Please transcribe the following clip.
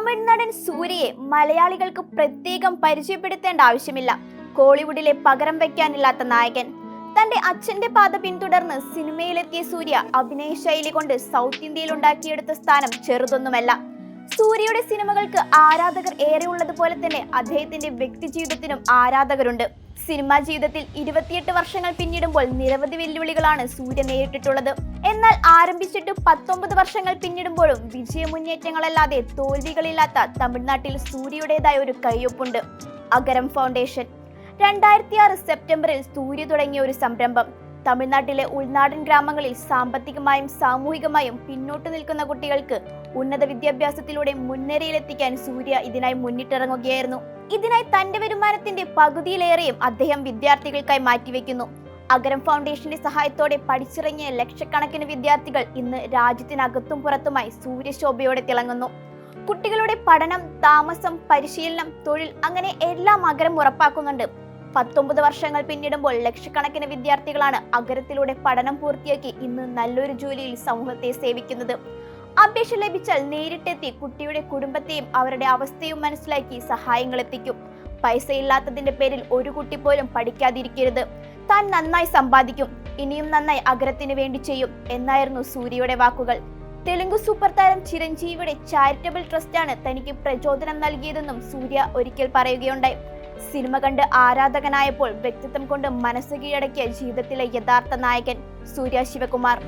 തമിഴ്നടൻ സൂര്യയെ മലയാളികൾക്ക് പ്രത്യേകം പരിചയപ്പെടുത്തേണ്ട ആവശ്യമില്ല. കോളിവുഡിലെ പകരം വയ്ക്കാനില്ലാത്ത നായകൻ. തന്റെ അച്ഛന്റെ പാത പിന്തുടർന്ന് സിനിമയിലെത്തിയ സൂര്യ അഭിനയ ശൈലി കൊണ്ട് സൗത്ത് ഇന്ത്യയിൽ ഉണ്ടാക്കിയെടുത്ത സ്ഥാനം ചെറുതൊന്നുമല്ല. സൂര്യയുടെ സിനിമകൾക്ക് ആരാധകർ ഏറെ ഉള്ളതുപോലെ തന്നെ അദ്ദേഹത്തിന്റെ വ്യക്തി ജീവിതത്തിനും ആരാധകരുണ്ട്. സിനിമാ ജീവിതത്തിൽ ഇരുപത്തിയെട്ട് വർഷങ്ങൾ പിന്നിടുമ്പോൾ നിരവധി വെല്ലുവിളികളാണ് സൂര്യ നേരിട്ടിട്ടുള്ളത്. എന്നാൽ ആരംഭിച്ചിട്ട് പത്തൊമ്പത് വർഷങ്ങൾ പിന്നിടുമ്പോഴും വിജയമുന്നേറ്റങ്ങളല്ലാതെ തോൽവികളില്ലാത്ത തമിഴ്നാട്ടിൽ സൂര്യയുടേതായ ഒരു കയ്യൊപ്പുണ്ട്. അഗരം ഫൗണ്ടേഷൻ. രണ്ടായിരത്തി ആറ് സെപ്റ്റംബറിൽ സൂര്യ തുടങ്ങിയ ഒരു സംരംഭം. തമിഴ്നാട്ടിലെ ഉൾനാടൻ ഗ്രാമങ്ങളിൽ സാമ്പത്തികമായും സാമൂഹികമായും പിന്നോട്ട് നിൽക്കുന്ന കുട്ടികൾക്ക് ഉന്നത വിദ്യാഭ്യാസത്തിലൂടെ മുൻനിരയിലെത്തിക്കാൻ സൂര്യ ഇതിനായി മുന്നിട്ടിറങ്ങുകയായിരുന്നു. ഇതിനായി തന്റെ വരുമാനത്തിന്റെ പകുതിയിലേറെയും അദ്ദേഹം വിദ്യാർത്ഥികൾക്കായി മാറ്റിവെക്കുന്നു. അഗരം ഫൗണ്ടേഷന്റെ സഹായത്തോടെ പഠിച്ചിറങ്ങിയ ലക്ഷക്കണക്കിന് വിദ്യാർത്ഥികൾ ഇന്ന് രാജ്യത്തിനകത്തും പുറത്തുമായി സൂര്യശോഭയോടെ തിളങ്ങുന്നു. കുട്ടികളുടെ പഠനം താമസം പരിശീലനം തൊഴിൽ അങ്ങനെ എല്ലാം അഗരം ഉറപ്പാക്കുന്നുണ്ട്. പത്തൊമ്പത് വർഷങ്ങൾ പിന്നിടുമ്പോൾ ലക്ഷക്കണക്കിന് വിദ്യാർത്ഥികളാണ് അഗരത്തിലൂടെ പഠനം പൂർത്തിയാക്കി ഇന്ന് നല്ലൊരു ജോലിയിൽ സമൂഹത്തെ സേവിക്കുന്നത്. അപേക്ഷ ലഭിച്ചാൽ നേരിട്ടെത്തി കുട്ടിയുടെ കുടുംബത്തെയും അവരുടെ അവസ്ഥയും മനസ്സിലാക്കി സഹായങ്ങൾ എത്തിക്കും. പൈസ ഇല്ലാത്തതിന്റെ പേരിൽ ഒരു കുട്ടി പോലും പഠിക്കാതിരിക്കരുത്. താൻ നന്നായി സമ്പാദിക്കും. ഇനിയും നന്നായി അഗ്രത്തിന് വേണ്ടി ചെയ്യും എന്നായിരുന്നു സൂര്യയുടെ വാക്കുകൾ. തെലുങ്ക് സൂപ്പർ താരം ചിരഞ്ജീവിയുടെ ചാരിറ്റബിൾ ട്രസ്റ്റാണ് തനിക്ക് പ്രചോദനം നൽകിയതെന്നും സൂര്യ ഒരിക്കൽ പറയുകയുണ്ടായി. സിനിമ കണ്ട് ആരാധകനായപ്പോൾ വ്യക്തിത്വം കൊണ്ട് മനസ്സ് കീഴടക്കിയ ജീവിതത്തിലെ യഥാർത്ഥ നായകൻ സൂര്യ ശിവകുമാർ.